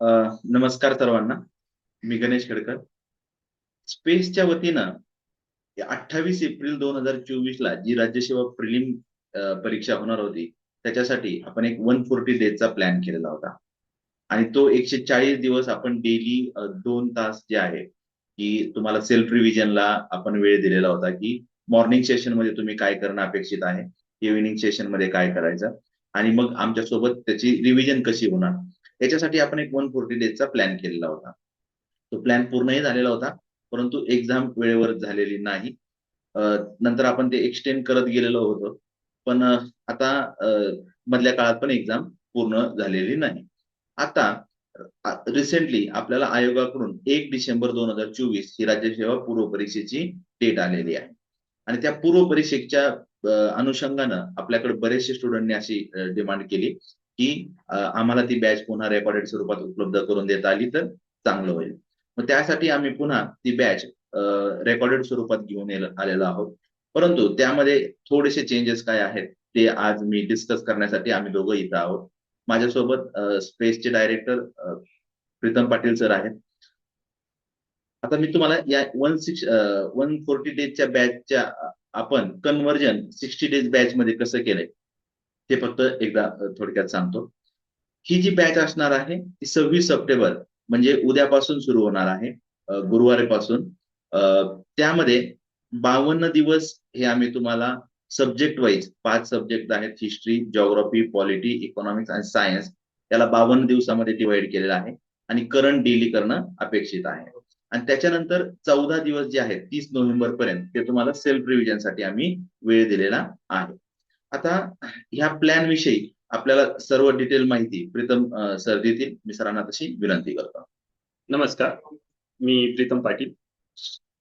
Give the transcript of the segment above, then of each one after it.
नमस्कार सर्वांना. मी गणेश खडकर. स्पेसच्या वतीनं अठ्ठावीस एप्रिल दोन हजार चोवीस ला जी राज्यसेवा प्रिलिम परीक्षा होणार होती त्याच्यासाठी आपण एक वन फोर्टी डेजचा प्लॅन केलेला होता. आणि तो एकशे चाळीस दिवस आपण डेली दोन तास जे आहे की तुम्हाला सेल्फ रिव्हिजनला आपण वेळ दिलेला होता की मॉर्निंग सेशनमध्ये तुम्ही काय करणं अपेक्षित आहे इव्हिनिंग सेशनमध्ये काय करायचं आणि मग आमच्यासोबत त्याची रिव्हिजन कशी होणार याच्यासाठी आपण एक वन फोर्टी डेजचा प्लॅन केलेला होता. तो प्लॅन पूर्णही झालेला होता परंतु एक्झाम वेळेवर झालेली नाही. नंतर आपण ते एक्सटेंड करत गेलेलो होतो पण आता मधल्या काळात पण एक्झाम पूर्ण झालेली नाही. आता रिसेंटली आपल्याला आयोगाकडून एक डिसेंबर दोन हजार चोवीस ही राज्यसेवा पूर्व परीक्षेची डेट आलेली आहे. आणि त्या पूर्व परीक्षेच्या अनुषंगानं आपल्याकडे बरेचसे स्टुडंटने अशी डिमांड केली. की आम्हाला ती बॅच पुन्हा रेकॉर्डेड स्वरूपात उपलब्ध करून देता आली तर चांगलं होईल. मग त्यासाठी आम्ही पुन्हा ती बॅच रेकॉर्डेड स्वरूपात घेऊन आलेलो आहोत. परंतु त्यामध्ये थोडेसे चेंजेस काय आहेत ते आज मी डिस्कस करण्यासाठी आम्ही दोघं इथं आहोत. माझ्यासोबत स्पेसचे डायरेक्टर प्रीतम पाटील सर आहेत. आता मी तुम्हाला या वन सिक्स वन फोर्टी डेजच्या बॅचच्या आपण कन्व्हर्जन सिक्स्टी डेज बॅच मध्ये कसं केलंय? ते फक्त एकदा थोडक्यात सांगतो. ही जी बॅच असणार आहे ती सव्वीस सप्टेंबर म्हणजे उद्यापासून सुरू होणार आहे गुरुवारीपासून. त्यामध्ये बावन्न दिवस हे आम्ही तुम्हाला सब्जेक्ट वाईज पाच सब्जेक्ट आहेत हिस्ट्री जॉग्रॉफी पॉलिटी इकॉनॉमिक्स आणि सायन्स त्याला बावन्न दिवसामध्ये डिवाइड केलेलं आहे आणि करंट डेली करणं अपेक्षित आहे. आणि त्याच्यानंतर चौदा दिवस जे आहेत तीस नोव्हेंबर पर्यंत ते तुम्हाला सेल्फ रिव्हिजनसाठी आम्ही वेळ दिलेला आहे. आता ह्या प्लॅन विषयी आपल्याला सर्व डिटेल माहिती प्रीतम सर देतील. मी सरांना तशी विनंती करतो. नमस्कार. मी प्रीतम पाटील.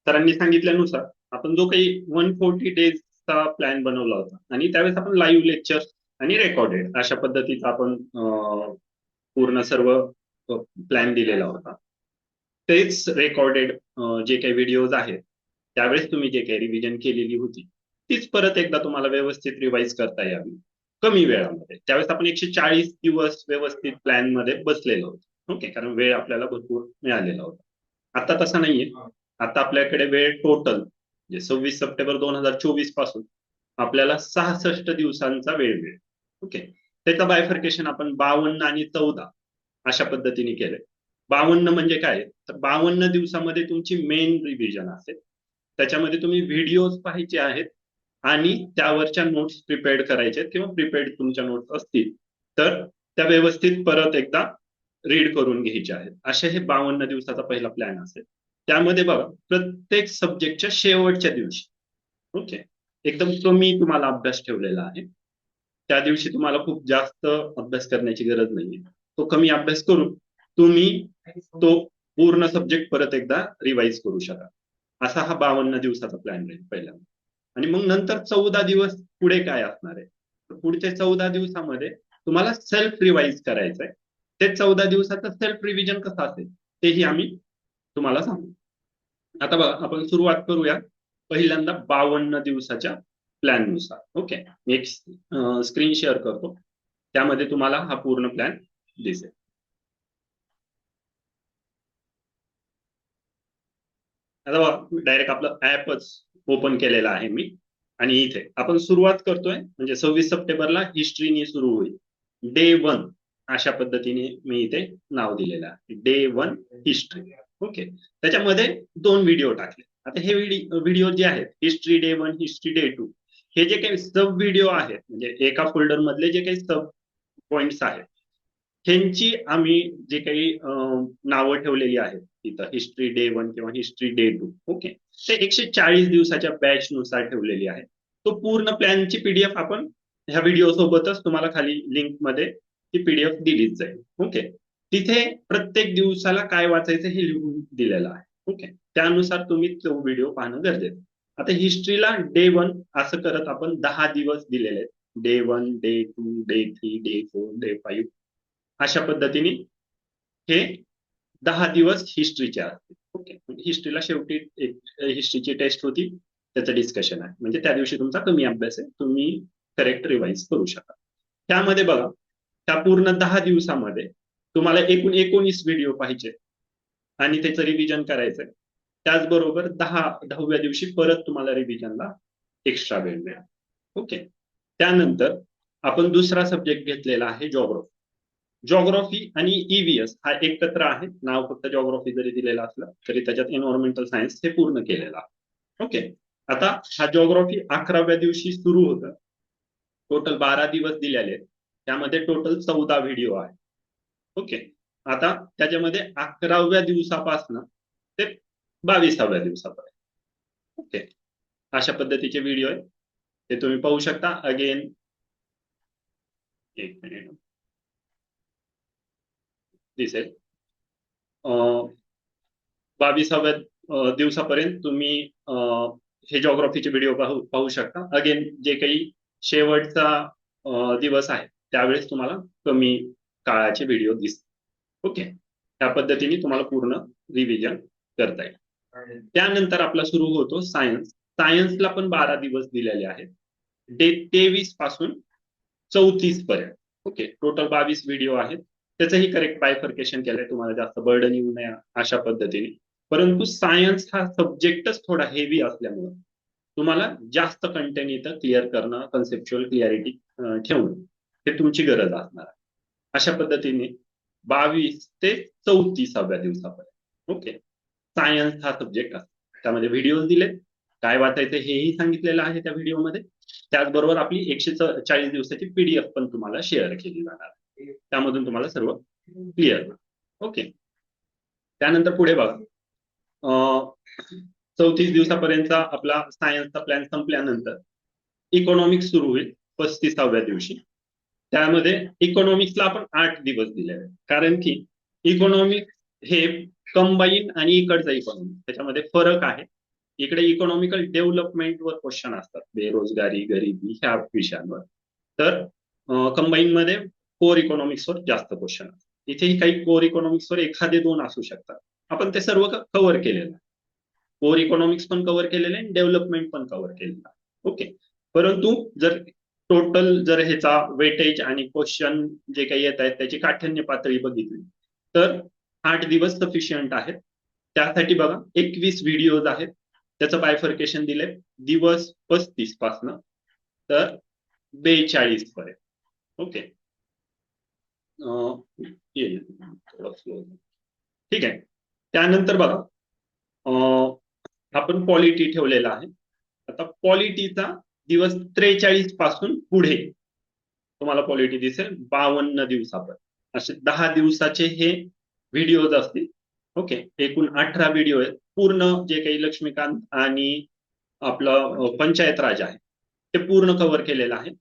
सरांनी सांगितल्यानुसार आपण जो काही वन फोर्टी डेजचा प्लॅन बनवला होता आणि त्यावेळेस आपण लाईव्ह लेक्चर आणि रेकॉर्डेड अशा पद्धतीचा आपण पूर्ण सर्व प्लॅन दिलेला होता. तेच रेकॉर्डेड जे काही व्हिडिओज आहेत त्यावेळेस तुम्ही जे काही रिव्हिजन केलेली होती तीच परत एकदा तुम्हाला व्यवस्थित रिवाइज करता यावी. कमी वेळामध्ये. त्यावेळेस आपण एकशे चाळीस दिवस व्यवस्थित प्लॅनमध्ये बसलेलो होतो. ओके कारण वेळ आपल्याला भरपूर मिळालेला होता. आता तसा नाहीये. आता आपल्याकडे वेळ टोटल म्हणजे सव्वीस सप्टेंबर दोन हजार चोवीसपासून आपल्याला सहासष्ट दिवसांचा वेळ मिळेल. ओके त्याचं बायफर्केशन आपण बावन्न आणि चौदा अशा पद्धतीने केलंय. बावन्न म्हणजे काय? तर बावन्न दिवसामध्ये तुमची मेन रिव्हिजन असेल. त्याच्यामध्ये तुम्ही व्हिडिओज पाहायचे आहेत. आणि त्यावरच्या नोट्स प्रिपेअर्ड करायचे किंवा प्रिपेअर्ड तुमच्या नोट्स असतील. तर त्या व्यवस्थित परत एकदा रीड करून घ्यायचे आहेत. असे हे बावन्न दिवसाचा पहिला प्लॅन असेल. त्यामध्ये बघा प्रत्येक सब्जेक्टच्या शेवटच्या दिवशी. ओके एकदम कमी तुम्हाला अभ्यास ठेवलेला आहे. त्या दिवशी तुम्हाला खूप जास्त अभ्यास करण्याची गरज नाहीये. तो कमी अभ्यास करून तुम्ही तो पूर्ण सब्जेक्ट परत एकदा रिवाइज करू शकाल. असा हा बावन्न दिवसाचा प्लॅन राहील पहिल्यांदा. आणि मग नंतर चौदा दिवस पुढे काय असणार आहे? पुढच्या चौदा दिवसामध्ये तुम्हाला सेल्फ रिवाइज करायचंय. ते चौदा दिवसाचं सेल्फ रिव्हिजन कसं असेल? तेही आम्ही तुम्हाला सांगू. आता बघा आपण सुरुवात करूया पहिल्यांदा बावन्न दिवसाच्या प्लॅननुसार. ओके मी एक स्क्रीन शेअर करतो. त्यामध्ये तुम्हाला हा पूर्ण प्लॅन दिसेल. आता डायरेक्ट आपलं ऍपच ओपन केलेलं आहे मी. आणि इथे आपण सुरुवात करतोय म्हणजे सव्वीस सप्टेंबरला हिस्ट्रीनी सुरू होईल. डे वन अशा पद्धतीने मी इथे नाव दिलेलं आहे. डे वन हिस्ट्री ओके त्याच्यामध्ये दोन व्हिडिओ टाकले. आता हे व्हिडिओ जे आहेत history day one history day two हे जे काही सब व्हिडिओ आहेत म्हणजे एका फोल्डर मधले जे काही सब पॉइंट्स आहेत ह्यांची आम्ही जे काही नावं ठेवलेली आहेत तिथं हिस्ट्री डे वन किंवा हिस्ट्री डे टू ओके ते एकशे चाळीस दिवसाच्या बॅच नुसार ठेवलेली आहे तो पूर्ण प्लॅनची पीडीएफ आपण ह्या व्हिडिओ सोबतच तुम्हाला खाली लिंकमध्ये ती पीडीएफ दिलीच जाईल ओके तिथे प्रत्येक दिवसाला काय वाचायचं हे लिहून दिलेलं आहे ओके त्यानुसार तुम्ही तो व्हिडिओ पाहणं गरजेचं आता हिस्ट्रीला डे वन असं करत आपण दहा दिवस दिलेले आहेत. Day one day two day three day four day five अशा पद्धतीने हे दहा दिवस हिस्ट्रीचे असते म्हणजे ओके हिस्ट्रीला शेवटी एक हिस्ट्रीची टेस्ट होती त्याचं डिस्कशन आहे. म्हणजे त्या दिवशी तुमचा कमी अभ्यास आहे तुम्ही करेक्ट रिवाइज करू शकता त्यामध्ये बघा त्या पूर्ण दहा दिवसामध्ये तुम्हाला एकूण एकोणीस व्हिडिओ पाहिजे आणि त्याचं रिव्हिजन करायचंय. त्याचबरोबर दहा दहाव्या दिवशी परत तुम्हाला रिव्हिजनला एक्स्ट्रा वेळ मिळेल. ओके त्यानंतर आपण दुसरा सब्जेक्ट घेतलेला आहे जॉग्रफी जॉग्रफी आणि ईव्हीएस हा एकत्र आहे. नाव फक्त जॉग्रफी जरी दिलेलं असलं तरी त्याच्यात एन्व्हायरमेंटल सायन्स हे पूर्ण केलेला ओके आता हा जॉग्रफी अकराव्या दिवशी सुरू होतं. टोटल बारा दिवस दिलेले आहेत. त्यामध्ये टोटल चौदा व्हिडिओ आहे ओके आता त्याच्यामध्ये अकराव्या दिवसापासनं ते बावीसाव्या दिवसापर्यंत. ओके अशा पद्धतीचे व्हिडिओ आहे ते तुम्ही पाहू शकता. अगेन एक मिनिट दिसेल. बावीसाव्या दिवसापर्यंत तुम्ही हे जॉग्राफीचे व्हिडिओ पाहू पाहू शकता. अगेन जे काही शेवटचा दिवस आहे त्यावेळेस तुम्हाला कमी काळाचे व्हिडिओ दिसतील ओके? त्या पद्धतीने तुम्हाला पूर्ण रिव्हिजन करता येईल. त्यानंतर आपला सुरू होतो सायन्स सायन्सला पण बारा दिवस दिलेले आहेत. डे तेवीसपासून चौतीस पर्यंत. ओके? टोटल बावीस व्हिडिओ आहेत. त्याचंही करेक्ट बायफर्केशन केलंय. तुम्हाला जास्त बर्डन येऊ नये अशा पद्धतीने. परंतु सायन्स हा सब्जेक्टच थोडा हेवी असल्यामुळं तुम्हाला जास्त कंटेंट इथं क्लिअर करणं कन्सेप्च्युअल क्लिअरिटी ठेवणं हे तुमची गरज असणार आहे. अशा पद्धतीने बावीस ते चौतीसाव्या दिवसापर्यंत. ओके? सायन्स हा सब्जेक्ट असतो. त्यामध्ये व्हिडिओ दिले काय वाचायचं हेही सांगितलेलं आहे त्या व्हिडिओमध्ये त्याचबरोबर आपली एकशे चाळीस दिवसाची पीडीएफ पण तुम्हाला शेअर केली जाणार त्यामधून तुम्हाला सर्व क्लिअर ओके त्यानंतर पुढे बघा. चौतीस दिवसापर्यंतचा आपला सायन्सचा प्लॅन संपल्यानंतर इकॉनॉमिक्स सुरू होईल पस्तीसाव्या दिवशी. त्यामध्ये इकॉनॉमिक्सला आपण आठ दिवस दिले आहेत. कारण की इकॉनॉमिक्स हे कंबाईन आणि इकडचा इकॉनॉमिक्स त्याच्यामध्ये फरक आहे. इकडे इकॉनॉमिकल डेव्हलपमेंटवर क्वेश्चन असतात. बेरोजगारी गरिबी ह्या विषयांवर. तर कंबाईन मध्ये कोर इकॉनॉमिक्सवर जास्त क्वेश्चन असतात. इथेही काही कोर इकॉनॉमिक्सवर एखादे दोन असू शकतात. आपण ते सर्व कव्हर केलेलं आहे. कोर इकॉनॉमिक्स पण कव्हर केलेलं आहे डेव्हलपमेंट पण कव्हर केलेलं आहे. ओके परंतु जर टोटल जर ह्याचा वेटेज आणि क्वेश्चन जे काही येत आहेत त्याची काठ्यान्य पातळी बघितली तर आठ दिवस सफिशियंट आहेत. त्यासाठी बघा एकवीस व्हिडिओज आहेत. त्याचं बायफर्केशन दिले दिवस पस्तीस पासनं तर बेचाळीस पर्यंत. ओके ठीक आहे. त्यानंतर बघा. आपण पॉलिटी ठेवलेला आहे. आता पॉलिटीचा दिवस त्रेचाळीसपासून पुढे तुम्हाला पॉलिटी दिसेल. बावन्न दिवसापर्यंत. असे दहा दिवसाचे हे व्हिडिओज असतील. ओके एकूण अठरा व्हिडिओ आहेत. पूर्ण जे काही लक्ष्मीकांत आणि आपलं पंचायत राज आहे ते पूर्ण कव्हर केलेलं आहे.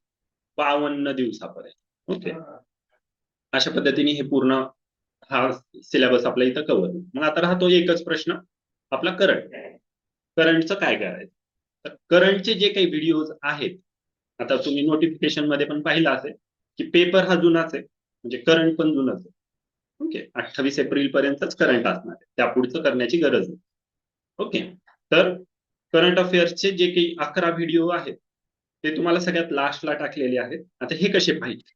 बावन्न दिवसापर्यंत. ओके अशा पद्धतीने हे पूर्ण हा सिलेबस आपला इथं कव्हर मग आता राहतो एकच प्रश्न आपला करंट करंटचं काय करायचं? तर करंटचे जे काही व्हिडिओज आहेत आता तुम्ही नोटिफिकेशनमध्ये पण पाहिलं असेल की पेपर हा जुनाच आहे म्हणजे करंट पण जुनाच आहे. ओके अठ्ठावीस एप्रिल पर्यंतच करंट असणार आहे. त्या पुढचं करण्याची गरज नाही. ओके तर करंट अफेअर्सचे जे काही अकरा व्हिडिओ आहेत ते तुम्हाला सगळ्यात लास्टला टाकलेले आहेत. आता हे कसे पाहिजे?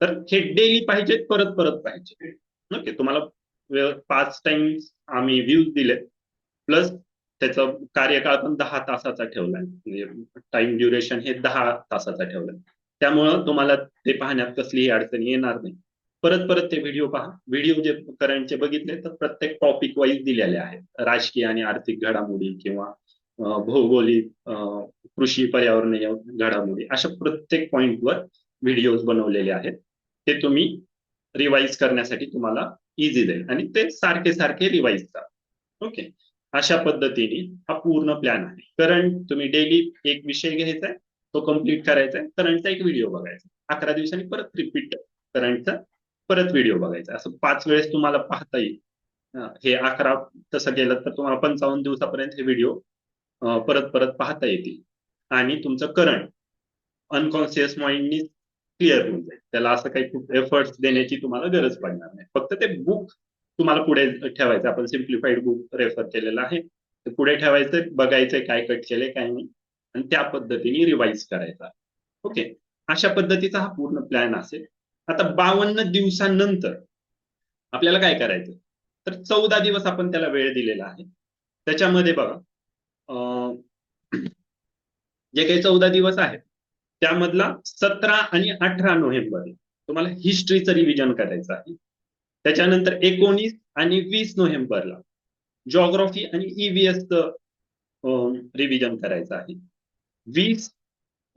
तर हे डेली पाहिजेत परत परत पाहिजे ओके तुम्हाला पाच टाइम्स आम्ही व्ह्यूज दिले प्लस त्याचा कार्यकाळ पण दहा तासाचा ठेवलाय. म्हणजे टाइम ड्युरेशन हे दहा तासाचा ठेवलाय. त्यामुळं तुम्हाला ते पाहण्यात कसलीही अडचणी येणार नाही. परत परत ते व्हिडिओ पहा. व्हिडिओ जे करंटचे बघितले तर प्रत्येक टॉपिक वाईज दिलेले आहेत. राजकीय आणि आर्थिक घडामोडी किंवा भौगोलिक कृषी पर्यावरणीय घडामोडी. अशा प्रत्येक पॉइंटवर व्हिडिओज बनवलेले आहेत. ते तुम्ही रिवाईज करण्यासाठी तुम्हाला इझी जाईल. आणि ते सारखे सारखे रिवाईज करा. ओके अशा पद्धतीने हा पूर्ण प्लॅन आहे. करंट तुम्ही डेली एक विषय घ्यायचा आहे तो कंप्लीट करायचा आहे करंटचा एक व्हिडिओ बघायचा अकरा दिवसांनी परत रिपीट करंटचा परत व्हिडिओ बघायचा असं पाच वेळेस तुम्हाला पाहता येईल. हे अकरा तसं गेलं तर तुम्हाला पंचावन्न दिवसापर्यंत हे व्हिडिओ परत परत पाहता येतील. आणि तुमचं करंट अनकॉन्शियस माइंडनी क्लिअर होऊन जाईल. त्याला असं काही खूप एफर्ट्स देण्याची तुम्हाला गरज पडणार नाही. फक्त ते बुक तुम्हाला पुढे ठेवायचं आपण सिम्प्लिफाईड बुक रेफर केलेलं आहे. ते पुढे ठेवायचं बघायचंय काय कट केलंय काय नाही. आणि त्या पद्धतीने रिवाईज करायचा ओके अशा पद्धतीचा हा पूर्ण प्लॅन असेल. आता बावन्न दिवसानंतर आपल्याला काय करायचं? तर चौदा दिवस आपण त्याला वेळ दिलेला आहे. त्याच्यामध्ये बघा जे काही चौदा दिवस आहेत त्यामधला सतरा आणि अठरा नोव्हेंबर तुम्हाला हिस्ट्रीचं रिव्हिजन करायचं आहे. त्याच्यानंतर एकोणीस आणि वीस नोव्हेंबरला जॉग्रॉफी आणि ईव्हीएसचं रिव्हिजन करायचं आहे. वीस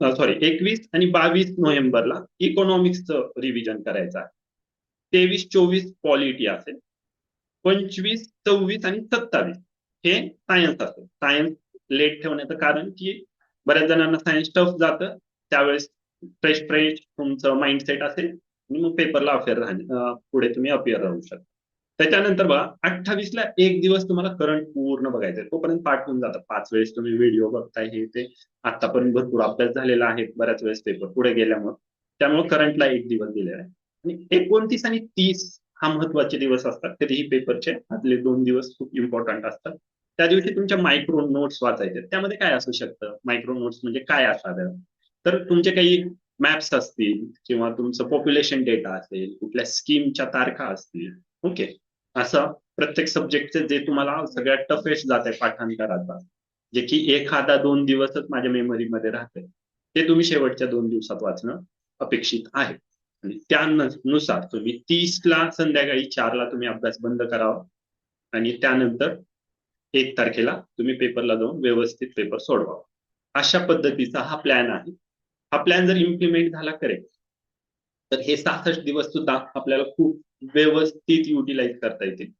सॉरी एकवीस आणि बावीस नोव्हेंबरला इकॉनॉमिक्सचं रिव्हिजन करायचं आहे. तेवीस चोवीस पॉलिटी असेल. पंचवीस सव्वीस आणि सत्तावीस हे सायन्स असेल. सायन्स लेट ठेवण्याचं कारण की बऱ्याच जणांना सायन्स टफ जातं. त्यावेळेस फ्रेश फ्रेश तुमचं माइंडसेट असेल आणि मग पेपरला अफेअर राहणे पुढे तुम्ही अपिअर राहू शकता. त्याच्यानंतर बघा अठ्ठावीसला एक दिवस तुम्हाला करंट पूर्ण बघायचं तोपर्यंत पाठ होऊन जातं. पाच वेळेस तुम्ही व्हिडिओ बघताय हे ते. आतापर्यंत भरपूर अभ्यास झालेला आहे बऱ्याच वेळेस पेपर पुढे गेल्यामुळे. त्यामुळे करंटला एक दिवस दिलेला आहे. आणि एकोणतीस आणि तीस हा महत्त्वाचे दिवस असतात. कधीही पेपरचे आतले दोन दिवस खूप इम्पॉर्टंट असतात. त्या दिवशी तुमच्या मायक्रो नोट्स वाचायचे त्यामध्ये काय असू शकतं? मायक्रो नोट्स म्हणजे काय असावं? तर तुमचे काही मॅप्स असतील किंवा तुमचं पॉप्युलेशन डेटा असेल कुठल्या स्कीमच्या तारखा असतील ओके असं प्रत्येक सब्जेक्टचे जे तुम्हाला सगळ्यात टफेस्ट जात आहे पाठांतराचा जे की एखादा दोन दिवसच माझ्या मेमरीमध्ये राहते. ते तुम्ही शेवटच्या दोन दिवसात वाचणं अपेक्षित आहे. आणि त्यानुसार तुम्ही तीसला संध्याकाळी चारला तुम्ही अभ्यास बंद करावा. आणि त्यानंतर एक तारखेला तुम्ही पेपरला जाऊन व्यवस्थित पेपर सोडवावा अशा पद्धतीचा हा प्लॅन आहे. हा प्लॅन जर इम्प्लिमेंट झाला करेक्ट तर हे सहासष्ट दिवस सुद्धा आपल्याला खूप व्यवस्थित युटिलाइज करता येतील.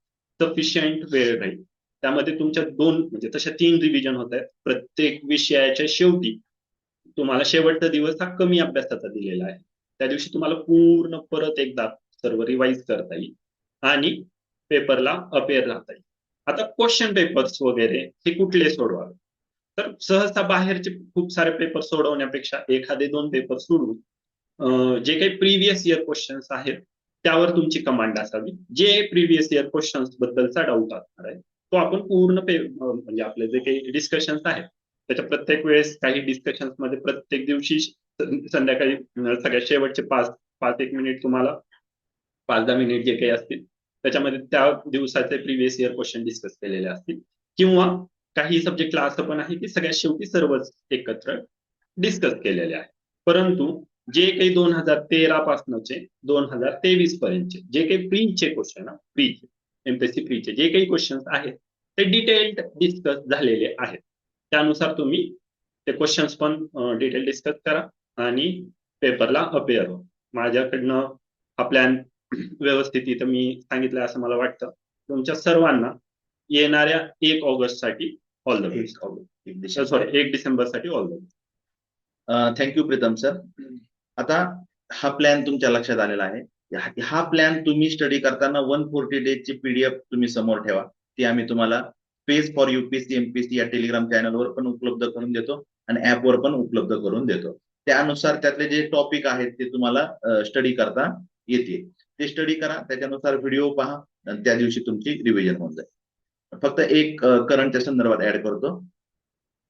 सफिशियंट वेळ राहील. त्यामध्ये तुमच्या दोन म्हणजे तशा तीन रिव्हिजन होत आहेत. प्रत्येक विषयाच्या शेवटी तुम्हाला शेवटचा दिवस हा कमी अभ्यासाचा दिलेला आहे. त्या दिवशी तुम्हाला पूर्ण परत एकदा सर्व रिवाइज करता येईल आणि पेपरला अपेअर राहता येईल. आता क्वेश्चन पेपर्स वगैरे हे कुठले सोडवावे? तर सहसा बाहेरचे खूप सारे पेपर सोडवण्यापेक्षा एखादे दोन पेपर सोडून जे काही प्रिव्हियस इयर क्वेश्चन्स आहेत त्यावर तुमची कमांड असावी. जे प्रिव्हियस इयर क्वेश्चन्स बद्दलचा डाऊट असणार आहे तो आपण पूर्ण पे म्हणजे आपले जे काही डिस्कशन्स आहेत त्याच्या प्रत्येक वेळेस काही डिस्कशन्समध्ये प्रत्येक दिवशी संध्याकाळी सगळ्या सगळ्यात शेवटचे पाच पाच एक मिनिट तुम्हाला पाच दहा मिनिट जे काही असतील त्याच्यामध्ये त्या दिवसाचे प्रिव्हियस इयर क्वेश्चन डिस्कस केलेले असतील. किंवा काही सब्जेक्टला असं पण आहे की सगळ्यात शेवटी सर्वच एकत्र डिस्कस केलेले आहे. परंतु जे काही दोन हजार तेरा पासनचे दोन हजार तेवीस पर्यंतचे जे काही प्रीचे क्वेश्चन प्रीचे एमपीएससी प्रीचे जे काही क्वेश्चन्स आहेत ते डिटेल्ड डिस्कस झालेले आहेत. त्यानुसार तुम्ही ते क्वेश्चन्स पण डिटेल डिस्कस करा आणि पेपरला अपेअर हो. माझ्याकडनं हा प्लॅन व्यवस्थित इथं मी सांगितलं असं मला वाटतं. तुमच्या सर्वांना येणाऱ्या एक ऑगस्टसाठी ऑल द बेस्ट एक दिशा सॉरी एक डिसेंबरसाठी all the best thank you Pritam sir आता हा प्लॅन तुमच्या लक्षात आलेला आहे. हा- प्लॅन तुम्ही स्टडी करताना वन फोर्टी डेजची पीडीएफ तुम्ही समोर ठेवा. ती आम्ही तुम्हाला पेज फॉर युपीएससी एमपीएससी या टेलिग्राम चॅनलवर पण उपलब्ध करून देतो आणि ऍपवर पण उपलब्ध करून देतो. त्यानुसार त्यातले जे टॉपिक आहेत ते तुम्हाला स्टडी करता येतील. ते स्टडी करा त्याच्यानुसार व्हिडिओ पहा आणि त्या दिवशी तुमची रिव्हिजन होऊन जाईल. फक्त एक करंटच्या संदर्भात ऍड करतो.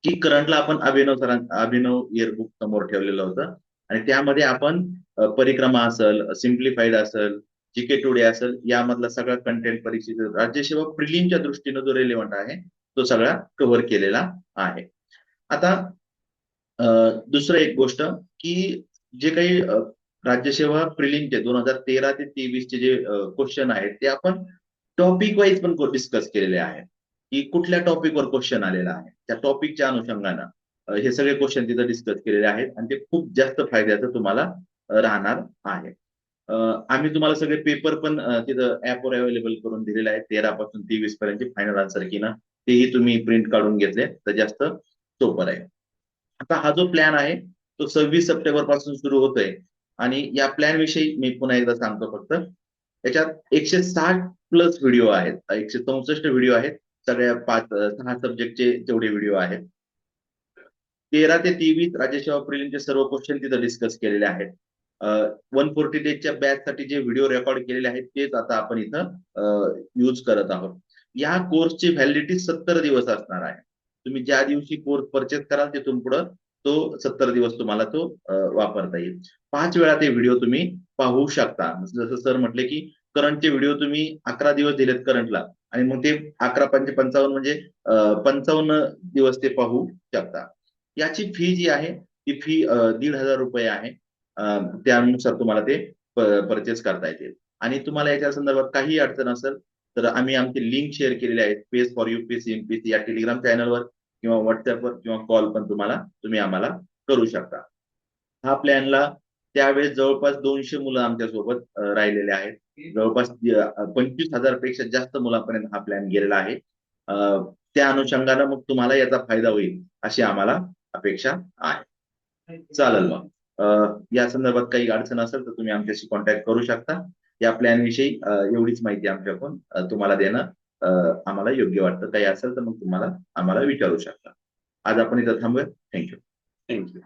की करंटला आपण अभिनव सर अभिनव इयरबुक समोर ठेवलेलं होतं. आणि त्यामध्ये आपण परिक्रमा असेल सिम्प्लिफाईड असेल जीके टुडे असेल यामधला सगळा कंटेंट परीक्षेचा राज्यसेवा प्रिलिमच्या दृष्टीनं जो रेलिव्हंट आहे तो सगळा कव्हर केलेला आहे. आता दुसरं एक गोष्ट की जे काही राज्यसेवा प्रिलिमचे दोन हजार तेरा ते तेवीसचे जे क्वेश्चन आहेत ते आपण टॉपिक वाईज पण डिस्कस केलेले आहेत. की कुठल्या टॉपिकवर क्वेश्चन आलेला आहे. त्या टॉपिकच्या अनुषंगानं हे सगळे क्वेश्चन तिथं डिस्कस केलेले आहेत आणि ते खूप जास्त फायद्याचं तुम्हाला राहणार आहे. आम्ही तुम्हाला सगळे पेपर पण तिथं ऍपवर अवेलेबल करून दिलेले आहेत. तेरा पासून तेवीस पर्यंत फायनल आन्सर की ना तेही तुम्ही प्रिंट काढून घेतले. तर जास्त सोपं आहे आता हा जो प्लॅन आहे तो सव्वीस सप्टेंबरपासून सुरू होतोय. आणि या प्लॅन विषयी मी पुन्हा एकदा सांगतो फक्त याच्यात एकशे साठ प्लस व्हिडिओ आहेत. एकशे चौसष्ट व्हिडिओ आहेत. सगळ्या पाच सहा सब्जेक्टचे तेवढे व्हिडिओ आहेत. तेरा ते तेवीस राज्यसेवा प्रिलिमचे सर्व क्वेश्चन तिथं डिस्कस केलेले आहेत. वन फोर्टी डेजच्या बॅच साठी जे व्हिडिओ रेकॉर्ड केलेले आहेत तेच आता आपण इथं यूज करत आहोत. या कोर्सची व्हॅलिडिटी सत्तर दिवस असणार आहे. तुम्ही ज्या दिवशी कोर्स परचेस कराल तिथून पुढं तो सत्तर दिवस तुम्हाला तो वापरता येईल. पाच वेळा ते व्हिडिओ तुम्ही पाहू शकता? जसं सर म्हटले की करंटचे व्हिडिओ तुम्ही अकरा दिवस दिलेत करंटला आणि मग ते अकरा पंचे पंचावन्न म्हणजे पंचावन्न दिवस ते पाहू शकता. याची फी जी आहे ती फी दीड हजार रुपये आहे. त्यानुसार तुम्हाला ते परचेस करता येतील आणि तुम्हाला याच्या संदर्भात काही अडचण असेल तर आम्ही आमची लिंक शेअर केलेली आहे. पेस फॉर युपीएससी एमपीएससी या टेलिग्राम चॅनलवर किंवा व्हॉट्सअपवर किंवा कॉल पण तुम्हाला तुम्ही आम्हाला करू शकता. हा प्लॅनला त्यावेळेस जवळपास दोनशे मुलं आमच्यासोबत राहिलेले आहेत. जवळपास पंचवीस हजारपेक्षा जास्त मुलांपर्यंत हा प्लॅन गेलेला आहे. त्या अनुषंगानं मग तुम्हाला याचा फायदा होईल अशी आम्हाला अपेक्षा आहे. चालेल मग. या संदर्भात काही अडचण असेल तर तुम्ही आमच्याशी कॉन्टॅक्ट करू शकता. या प्लॅन विषयी एवढीच माहिती आमच्याकडून तुम्हाला देणं आम्हाला योग्य वाटतं. काही असेल तर मग तुम्हाला आम्हाला विचारू शकता. आज आपण इथं थांबूया थँक्यू थँक्यू